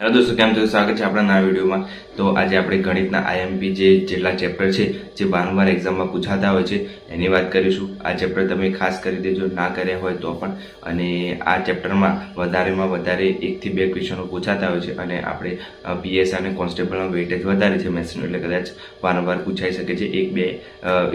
Hello દોસ્તો, કેમ છો? સ્વાગત છે આપણા નવા વિડીયોમાં. તો આજે આપણે ગણિતના આઈએમપી જે જેટલા ચેપ્ટર છે, જે વારંવાર એક્ઝામમાં પૂછાતા હોય છે, એની વાત કરીશું. આ ચેપ્ટર તમે ખાસ કરી દેજો, ના કર્યા હોય તો પણ. અને આ ચેપ્ટરમાં વધારેમાં વધારે એકથી બે ક્વેશ્ચનો પૂછાતા હોય છે. અને આપણે પીએસ અને કોન્સ્ટેબલનો વેટેજ વધારે છે મેથ્સનું એટલે કદાચ વારંવાર પૂછાઈ શકે છે. એક બે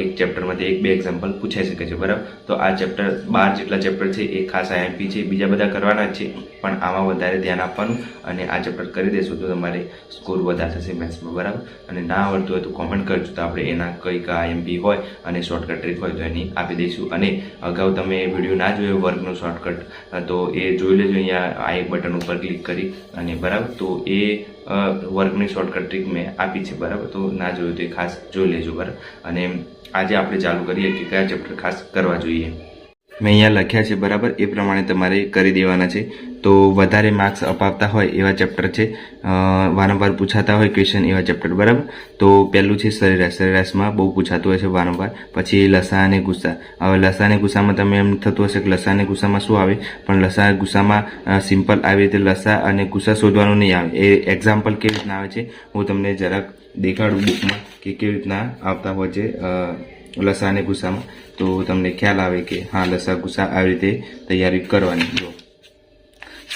એક ચેપ્ટરમાંથી એક બે એક્ઝામ્પલ પૂછાઈ શકે છે, બરાબર? તો આ ચેપ્ટર બાર જેટલા ચેપ્ટર છે, એ ખાસ આઈએમપી છે, બીજા બધા કરવાના જ છે. પણ આમાં વધારે ધ્યાન આપવાનું. અને આ ચેપ્ટર કરી દેશો તો તમારે સ્કોર વધારે થશે મેથ્સમાં, બરાબર? અને ના આવડતું હોય તો કોમેન્ટ કરજો. તો આપણે એના કઈ આઈએમપી હોય અને શોર્ટકટ ટ્રીક હોય તો એની આપી દઈશું. અને અગાઉ તમે વીડિયો ના જોયો વર્કનો શોર્ટકટ તો એ જોઈ લેજો અહીંયા આ એક બટન ઉપર ક્લિક કરી અને બરાબર? તો એ વર્ગની શોર્ટકટ ટ્રીક મેં આપી છે, બરાબર? તો ના જોયું તો એ ખાસ જોઈ લેજો, બરાબર? અને આજે આપણે ચાલુ કરીએ કે કયા ચેપ્ટર ખાસ કરવા જોઈએ? મેં અહીંયા લખ્યા છે, બરાબર? એ પ્રમાણે તમારે કરી દેવાના છે. તો વધારે માર્ક્સ અપાવતા હોય એવા ચેપ્ટર છે. વારંવાર પૂછાતા હોય ક્વેશ્ચન એવા ચેપ્ટર બરાબર? તો પહેલું છે સરેરાશ. સરેરાશમાં બહુ પૂછાતું હોય છે વારંવાર. પછી લસા અને ગુસ્સા. હવે લસા અને ગુસ્સામાં તમે એમ થતું હશે કે લસા અને ગુસ્સામાં શું આવે? પણ લસા ગુસ્સામાં સિમ્પલ આવી રીતે લસા અને ગુસ્સા શોધવાનું નહીં આવે. એ એક્ઝામ્પલ કેવી રીતના આવે છે? હું તમને જરાક દેખાડું બુકમાં કે કેવી રીતના આવતા હોય છે લસા અને ગુસ્સામાં. તો તમને ખ્યાલ આવે કે હા લસા ગુસ્સા આવી રીતે તૈયારી કરવાની. જો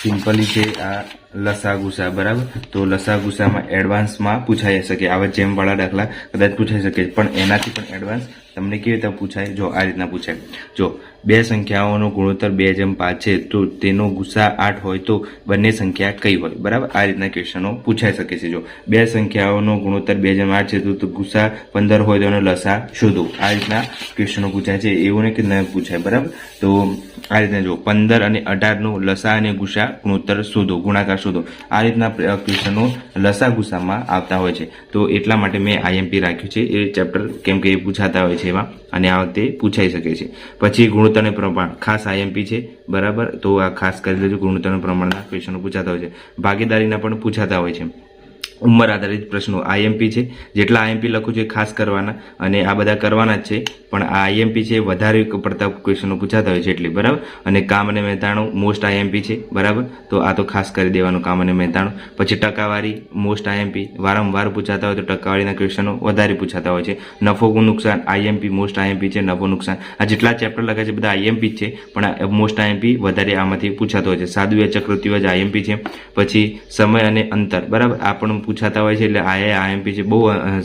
સિમ્પલી છે આ લસા ગુસા બરાબર? તો લસા ગુસામાં એડવાન્સમાં પૂછાઈ શકે, આવા જેમ વાળા દાખલા કદાચ પૂછાઈ શકે, પણ એનાથી પણ એડવાન્સ તમને કેવી રીતે પૂછાય? જો આ રીતના પૂછાય. જો બે સંખ્યાઓનો ગુણોત્તર બે જેમ પાંચ છે તો તેનો ગુસ્સા આઠ હોય તો બંને સંખ્યા કઈ હોય? બરાબર? આ રીતના ક્વેશ્ચનો પૂછાઈ શકે છે. જો બે સંખ્યાઓનો ગુણોત્તર બે જેમ આઠ છે, તો ગુસા પંદર હોય તો એનો લસા શોધો. આ રીતના ક્વેશ્ચનો પૂછાય છે. એવું નહીં કે ન પૂછાય, બરાબર? તો આ રીતના જો પંદર અને અઢારનો લસા અને ગુસા ગુણોત્તર શોધો, ગુણાકાર શોધો. આ રીતના ક્વેશ્ચનો લસા ગુસામાં આવતા હોય છે. તો એટલા માટે મેં આઈએમપી રાખ્યું છે. એ ચેપ્ટર કેમ કે એ પૂછાતા હોય છે એમાં અને આ વખતે પૂછાઈ શકે છે. પછી ગુણોત્તરનું પ્રમાણ. ખાસ આઈએમપી છે, બરાબર? તો આ ખાસ કરી લેજો ગુણોત્તરનું પ્રમાણના ક્વેશ્ચનો પૂછાતા હોય છે. ભાગીદારીના પણ પૂછાતા હોય છે. ઉંમર આધારિત પ્રશ્નો આઈએમપી છે જેટલા આઈએમપી લખું છું એ ખાસ કરવાના અને આ બધા કરવાના જ છે પણ આ આઈએમપી છે વધારે પડતા ક્વેશ્ચનો પૂછાતા હોય છે એટલી બરાબર અને કામ અને મહેતાણું મોસ્ટ આઈએમપી છે બરાબર તો આ તો ખાસ કરી દેવાનું કામ અને મહેતાણું પછી ટકાવારી મોસ્ટ આઈએમપી વારંવાર પૂછાતા હોય તો ટકાવારીના ક્વેશ્ચનો વધારે પૂછાતા હોય છે નફો નુકસાન આઈએમપી મોસ્ટ આઈએમપી છે નફો નુકસાન આ જેટલા ચેપ્ટર લખે છે બધા આઈએમપી જ છે પણ મોસ્ટ આઈએમપી વધારે આમાંથી પૂછાતો હોય છે સાદુ ચક્રવૃત્તિ જ આઈએમપી છે પછી સમય અને અંતર બરાબર આ પણ પૂછાતા હોય છે એટલે આ આઈએમપી છે, બહુ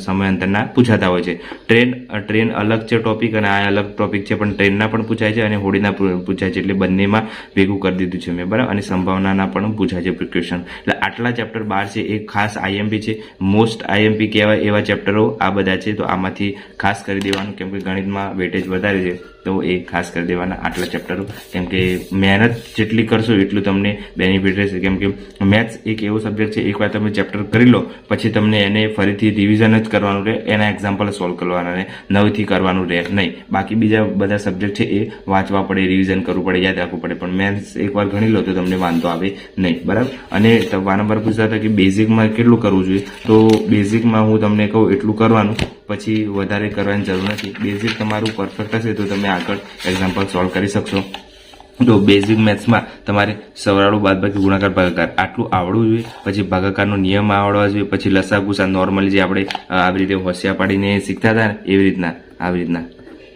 સમયાંતરના પૂછાતા હોય છે. ટ્રેન ટ્રેન અલગ છે ટોપિક અને આ અલગ ટોપિક છે, પણ ટ્રેનના પણ પૂછાય છે અને હોડીના પૂછાય છે એટલે બંનેમાં ભેગું કરી દીધું છે મેં, બરાબર? અને સંભાવનાના પણ પૂછાય છે પ્રિક્વેશન એટલે આટલા ચેપ્ટર બાર છે એ ખાસ આઈએમપી છે, મોસ્ટ આઈએમપી કહેવાય એવા ચેપ્ટરો આ બધા છે, તો આમાંથી ખાસ કરી દેવાનું, કેમ કે ગણિતમાં વેટેજ વધારે છે, તો એ ખાસ કરી દેવાના આટલા ચેપ્ટરો. કેમ કે મહેનત જેટલી કરશો એટલું તમને બેનિફિટ રહેશે. કેમ કે મેથ્સ એક એવો સબ્જેક્ટ છે એકવાર તમે ચેપ્ટર કરી લો. પછી તમને એને ફરીથી રિવિઝન જ કરવાનું રહે, એના એક્ઝામ્પલ સોલ્વ કરવાના રહે. નવથી કરવાનું રહે નહીં. બાકી બીજા બધા સબ્જેક્ટ છે એ વાંચવા પડે રિવિઝન કરવું પડે, યાદ રાખવું પડે. પણ મેથ્સ એકવાર ગણી લો તો તમને વાંધો આવે નહીં. બરાબર? અને વારંવાર પૂછતા હતા કે બેઝિકમાં કેટલું કરવું જોઈએ? તો બેઝિકમાં હું તમને કહું, એટલું કરવાનું. પછી વધારે કરવાની જરૂર નથી. બેઝિક તમારું પરફેક્ટ હશે તો તમે આગળ એક્ઝામ્પલ સોલ્વ કરી શકશો. તો બેઝિક મેથ્સમાં તમારે સરવાળો બાદબાકી ગુણાકાર, ભાગાકાર આટલું આવડવું જોઈએ. પછી ભાગાકારનો નિયમ આવડવા જોઈએ. પછી લસા ગુસા નોર્મલી જે આપણે આવી રીતે હોશિયા પાડીને શીખતા હતા ને, એવી રીતના, આવી રીતના.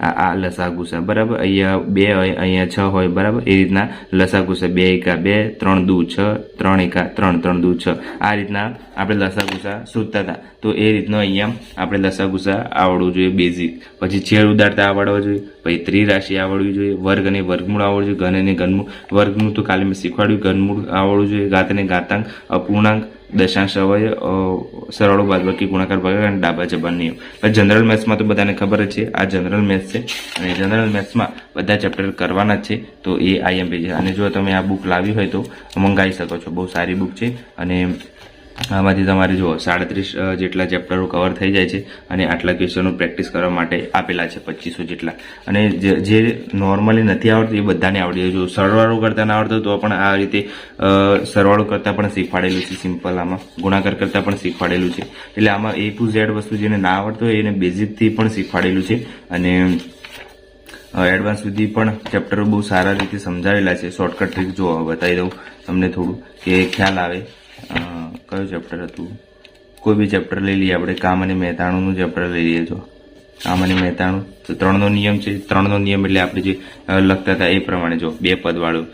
આ લસા ગુસા બરાબર? અહીંયા બે હોય અહીંયા છ હોય, બરાબર? એ રીતના લસા ગુસા બે એકા બે, ત્રણ દુ છ, ત્રણ એકા ત્રણ ત્રણ દુ છ. આ રીતના આપણે લસા ગુસા શોધતા હતા. તો એ રીતનો અહીંયા આપણે લસા ગુસા આવડવું જોઈએ બેઝિક પછી છેડ ઉદારતા આવડવા જોઈએ. પછી ત્રિરાશિ આવડવી જોઈએ, વર્ગ અને વર્ગમૂળ આવડવું જોઈએ, ઘન અને ઘનમૂળ. વર્ગનું તો કાલે મેં શીખવાડ્યું, ઘનમૂળ આવડવું જોઈએ, ઘાત અને ઘાતાંક, અપૂર્ણાંક, દશાંશ અવય સરળો બાદબાકી ગુણાકાર ભાગ અને ડાબા જબાન નિયમ. જનરલ મેથ્સમાં તો બધાને ખબર જ છે, આ જનરલ મેથ્સ છે, અને જનરલ મેથ્સમાં બધા ચેપ્ટર કરવાના છે, તો એ આઈએમપી છે. અને જો તમે આ બુક લાવી હોય તો મંગાવી શકો છો. બહુ સારી બુક છે અને આમાંથી તમારે જુઓ, સાડત્રીસ જેટલા ચેપ્ટરો કવર થઈ જાય છે અને આટલા ક્વેશ્ચનો પ્રેક્ટિસ કરવા માટે આપેલા છે, પચીસો જેટલા. અને જે- નોર્મલી નથી આવડતું એ બધાને આવડી જાય. જો સરવાળો કરતા ના આવડતો તો પણ આ રીતે સરવાળો કરતાં પણ શીખવાડેલું છે સિમ્પલ આમાં. ગુણાકાર કરતાં પણ શીખવાડેલું છે. એટલે આમાં એ ટુ ઝેડ વસ્તુ જેને ના આવડતું હોય એને બેઝિકથી પણ શીખવાડેલું છે. અને એડવાન્સ સુધી પણ ચેપ્ટરો બહુ સારા રીતે સમજાવેલા છે. શોર્ટકટ ટ્રીક જો બતાવી દઉં તમને થોડું, કે ખ્યાલ આવે. કયું ચેપ્ટર હતું? કોઈ બી ચેપ્ટર લઈ લઈએ. આપણે કામ અને મહેતાણુંનું ચેપ્ટર લઈ લઈએ જો. કામ અને મહેતાણું. તો ત્રણનો નિયમ છે. ત્રણનો નિયમ એટલે આપણે જે લખતા હતા એ પ્રમાણે જો. બે પદવાળું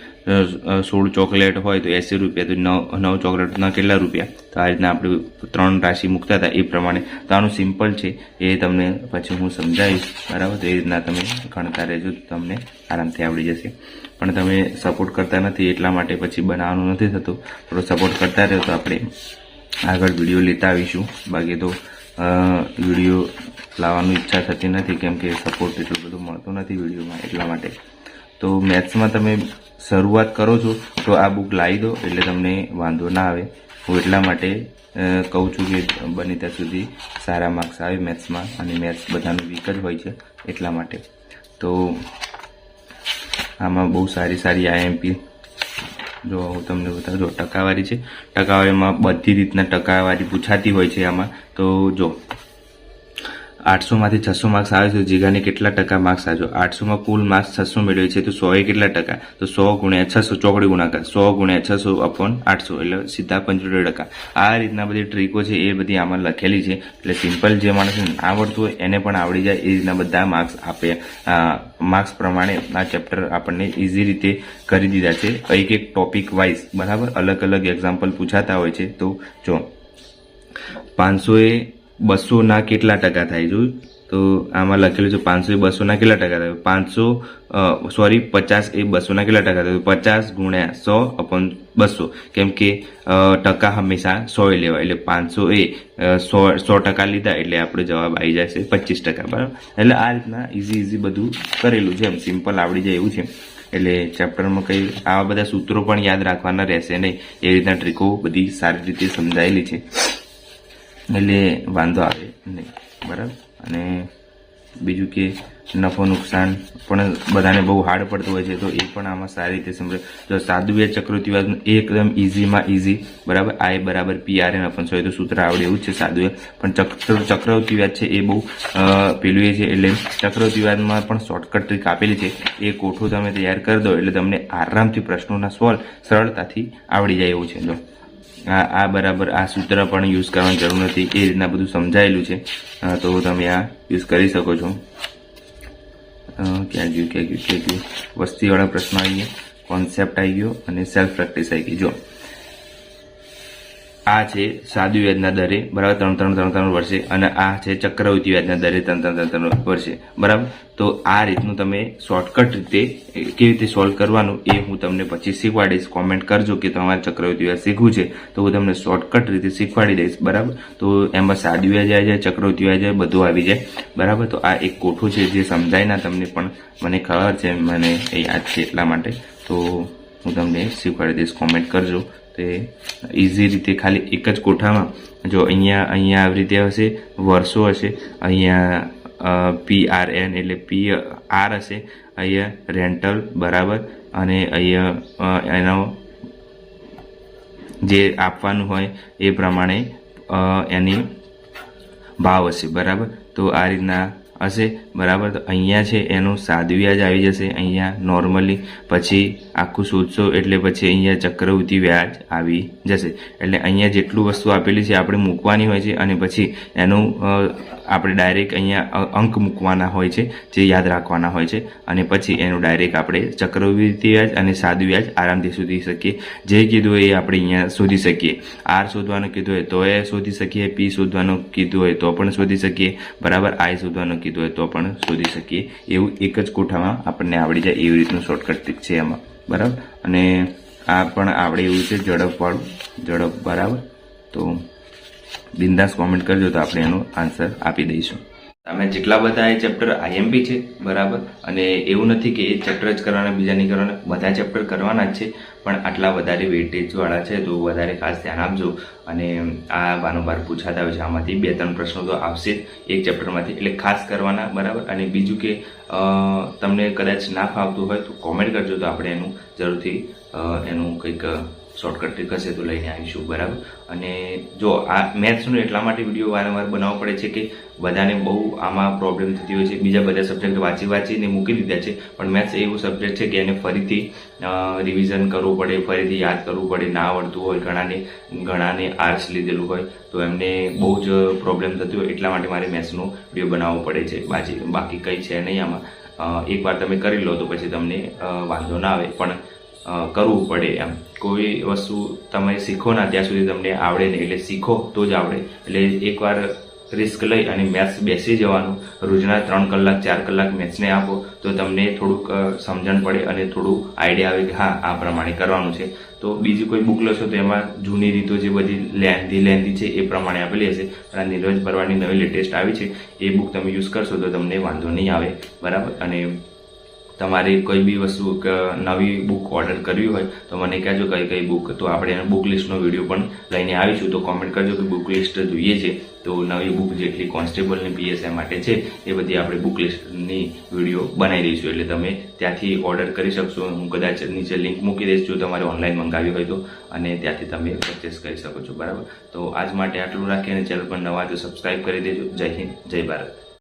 સોળ ચોકલેટ હોય તો એંસી રૂપિયા, તો નવ નવ ચોકલેટના કેટલા રૂપિયા? તો આ રીતના આપણે ત્રણ રાશિ મૂકતા હતા એ પ્રમાણે. તો આનું સિમ્પલ છે. એ તમને પછી હું સમજાવીશ. બરાબર? એ રીતના તમે ગણતા રહેજો. તમને આરામથી આવડી જશે. પણ તમે સપોર્ટ કરતા નથી એટલા માટે પછી બનાવવાનું નથી થતું. થોડો સપોર્ટ કરતા રહ્યો તો આપણે આગળ વીડિયો લેતા આવીશું. બાકી તો વીડિયો લાવવાની ઈચ્છા થતી નથી કેમ કે સપોર્ટ એટલું બધું મળતું નથી વિડીયોમાં એટલા માટે. તો મેથ્સમાં તમે શરૂઆત કરો છો તો આ બુક લાવી દો એટલે તમને વાંધો ના આવે. હું એટલા માટે કહું છું કે બને ત્યાં સુધી સારા માર્ક્સ આવે મેથ્સમાં અને મેથ્સ બધાનું વીક જ હોય છે એટલા માટે. તો આમાં બહુ સારી સારી આઈએમપી જો હું તમને બતાવું, જો ટકાવારી છે. ટકાવારીમાં બધી રીતના ટકાવારી પૂછાતી હોય છે આમાં. તો જો આઠસોમાંથી છસો માર્ક્સ આવે છે જીગાને કેટલા ટકા માર્ક્સ આવજો આઠસોમાં કુલ માર્ક્સ છસો મેળવે છે તો સોએ કેટલા ટકા? તો સો ગુણ્યા છસો, ચોકડી ગુણાકાર. સો ગુણ્યા છસો અપોન આઠસો, એટલે સીધા પંચોતેર ટકા. આ રીતના બધી ટ્રીકો છે, એ બધી આમાં લખેલી છે. એટલે સિમ્પલ જે માણસને આવડતું હોય, એને પણ આવડી જાય, એ રીતના બધા માર્ક્સ આપે. માર્ક્સ પ્રમાણે આ ચેપ્ટર આપણને ઇઝી રીતે કરી દીધા છે. એક એક ટોપિક વાઇઝ બરાબર? અલગ અલગ એક્ઝામ્પલ પૂછાતા હોય છે, તો જો. પાંચસોએ બસોના કેટલા ટકા થાય જોયું? તો આમાં લખેલું છે પાંચસો એ બસોના કેટલા ટકા થાય? પાંચસો સોરી પચાસ એ બસોના કેટલા ટકા થાય? પચાસ ગુણ્યા સો અપોન બસો. કેમ કે ટકા હંમેશા સો એ લેવાય. એટલે પાંચસો એ સો સો ટકા લીધા એટલે આપણો જવાબ આવી જશે પચીસ ટકા. બરાબર? એટલે આ રીતના ઇઝી ઇઝી બધું કરેલું છે. એમ સિમ્પલ આવડી જાય એવું છે. એટલે ચેપ્ટરમાં કંઈ આવા બધા સૂત્રો પણ યાદ રાખવાના રહેશે નહીં. એ રીતના ટ્રીકો બધી સારી રીતે સમજાયેલી છે. એટલે વાંધો આવે નહીં. બરાબર? અને બીજું કે નફો નુકસાન પણ બધાને બહુ હાર્ડ પડતું હોય છે, તો એ પણ આમાં સારી રીતે સમજે જો સાદુએ ચક્રવૃત્તિ વ્યાજ એકદમ ઇઝીમાં ઇઝી બરાબર? આય બરાબર પી આર એન અપન હોય તો સૂત્ર આવડે એવું જ છે સાદુએ પણ ચક્ર ચક્રવૃત્તિ વ્યાજ છે એ બહુ પેલું એ છે, એટલે ચક્રવૃત્તિ વ્યાજમાં પણ શોર્ટકટ ટ્રીક આપેલી છે. એ કોઠું તમે તૈયાર કરી દો, એટલે તમને આરામથી પ્રશ્નોના સોલ્વ સરળતાથી આવડી જાય એવું છે. જો આ આ બરાબર આ સૂત્ર પણ યુઝ કરવાની જરૂર નથી. એ રીતના બધું સમજાયેલું છે. તો તમે આ યુઝ કરી શકો છો. ક્યાં ગયું ક્યાં ગયું ક્યાં ગયું? વસ્તીવાળા પ્રશ્ન આવી ગયા કોન્સેપ્ટ આવી ગયો અને સેલ્ફ પ્રેક્ટિસ આવી ગઈ. જો આ છે સાદુ વ્યાજના દરે, બરાબર? ત્રણ ત્રણ ત્રણ ત્રણ વર્ષે. અને આ છે ચક્રવૃત્તિ વ્યાજના દરે, ત્રણ ત્રણ ત્રણ ત્રણ વર્ષે. બરાબર? તો આ રીતનું તમે શોર્ટકટ રીતે કેવી રીતે સોલ્વ કરવાનું એ હું તમને પછી શીખવાડીશ. કોમેન્ટ કરજો કે તમારે ચક્રવૃત્તિ વ્યાજ શીખવું છે. તો હું તમને શોર્ટકટ રીતે શીખવાડી દઈશ. બરાબર? તો એમાં સાદુ વ્યાજ આવી જાય, ચક્રવૃત્તિ વ્યાજ બધું આવી જાય. બરાબર? તો આ એક કોઠું છે જે સમજાય ના તમને પણ મને ખબર છે, મને યાદ છે એટલા માટે. તો હું તમને શીખવાડી દઈશ. કોમેન્ટ કરજો. તે ઇઝી રીતે ખાલી એક જ કોઠામાં જો અહીંયા અહીંયા આવી રીતે હશે, વર્ષો હશે, અહીંયા પી આર એન એટલે પી આર હશે, અહીંયા રેન્ટલ બરાબર, અને અહીંયા એનો જે આપવાનું હોય એ પ્રમાણે એની ભાવ હશે, બરાબર? તો આ રીતના હશે. બરાબર? તો અહીંયા છે, એનું સાદું વ્યાજ આવી જશે. અહીંયા નોર્મલી પછી આખું શોધશો એટલે પછી અહીંયા ચક્રવૃત્તિ વ્યાજ આવી જશે. એટલે અહીંયા જેટલું વસ્તુ આપેલી છે, આપણે મૂકવાની હોય છે અને પછી એનું આપણે ડાયરેક્ટ અહીંયા અંક મૂકવાના હોય છે, જે યાદ રાખવાના હોય છે. અને પછી એનું ડાયરેક્ટ આપણે ચક્રવૃત્તિ વ્યાજ અને સાદું વ્યાજ આરામથી શોધી શકીએ. જે કીધું હોય એ આપણે અહીંયા શોધી શકીએ. આર શોધવાનું કીધું હોય તો એ શોધી શકીએ પી શોધવાનું કીધું હોય તો પણ શોધી શકીએ. બરાબર? આઈ શોધવાનું કીધું હોય તો પણ શોધી શકીએ. એવું એક જ કોઠામાં આપણને આવડી જાય એવી રીતનું શોર્ટકટ છે એમાં. બરાબર? અને આ પણ આવડે એવું છે ઝડપવાળું. ઝડપ બરાબર? તો બિંદાસ કોમેન્ટ કરજો તો આપણે એનો આન્સર આપી દઈશું. તમે જેટલા બધા એ ચેપ્ટર આઈએમપી છે, બરાબર? અને એવું નથી કે એ ચેપ્ટર જ કરવાના, બીજા નહીં કરવાના. બધા ચેપ્ટર કરવાના જ છે, પણ આટલા વધારે વેટેજવાળા છે, તો વધારે ખાસ ધ્યાન આપજો. અને આ વારંવાર પૂછાતા હોય છે, આમાંથી બે ત્રણ પ્રશ્નો તો આવશે એક ચેપ્ટરમાંથી એટલે ખાસ કરવાના, બરાબર? અને બીજું કે તમને કદાચ ના ફાવતું હોય તો કોમેન્ટ કરજો તો આપણે એનું જરૂરથી એનું કંઈક શોર્ટકટ ટ્રીક હશે તો લઈને આવીશું, બરાબર? અને જો આ મેથ્સનો એટલા માટે વીડિયો વારંવાર બનાવવો પડે છે કે બધાને બહુ આમાં પ્રોબ્લેમ થતી હોય છે. બીજા બધા સબ્જેક્ટ વાંચી વાંચીને મૂકી દીધા છે, પણ મેથ્સ એવું સબ્જેક્ટ છે કે એને ફરીથી રિવિઝન કરવું પડે, ફરીથી યાદ કરવું પડે. ના આવડતું હોય, ઘણાને ઘણાને આર્ટ્સ લીધેલું હોય, તો એમને બહુ જ પ્રોબ્લેમ થતી હોય. એટલા માટે મારે મેથ્સનો વીડિયો બનાવવો પડે છે. બાકી બાકી કંઈ છે નહીં આમાં. એકવાર તમે કરી લો તો પછી તમને વાંધો ના આવે. પણ કરવું પડે એમ. કોઈ વસ્તુ તમે શીખો ના ત્યાં સુધી તમને આવડે નહીં. એટલે શીખો તો જ આવડે. એટલે એકવાર રિસ્ક લઈ અને મેથ્સ બેસી જવાનું, રોજના ત્રણ કલાક, ચાર કલાક મેથ્સને આપો, તો તમને થોડુંક સમજણ પડે અને થોડું આઈડિયા આવે કે હા, આ પ્રમાણે કરવાનું છે. તો બીજી કોઈ બુક લેશો તો એમાં જૂની રીતો જે બધી લેન્ધી લેન્ધી છે એ પ્રમાણે આપેલી હશે. અને નીરજ પરવાની નવી લેટેસ્ટ આવી છે. એ બુક તમે યુઝ કરશો તો તમને વાંધો નહીં આવે. બરાબર? અને તમારે કોઈ બી વસ્તુ નવી બુક ઓર્ડર કરવી હોય, તો મને કહેજો કઈ કઈ બુક તો આપણે એનો બુક લિસ્ટનો વીડિયો પણ લઈને આવીશું. તો કોમેન્ટ કરજો કે બુક લિસ્ટ જોઈએ છે. તો નવી બુક જેટલી કોન્સ્ટેબલની પીએસઆઈ માટે છે, એ બધી આપણે બુક લિસ્ટની વીડિયો બનાવી દઈશું. એટલે તમે ત્યાંથી ઓર્ડર કરી શકશો. હું કદાચ નીચે લિંક મૂકી દઈશ, જો તમારે ઓનલાઈન મંગાવી હોય તો. અને ત્યાંથી તમે પરચેસ કરી શકો છો. બરાબર? તો આજ માટે આટલું રાખીએ અને ચેનલ પર નવા તો સબસ્ક્રાઇબ કરી દેજો. જય હિન્દ, જય ભારત.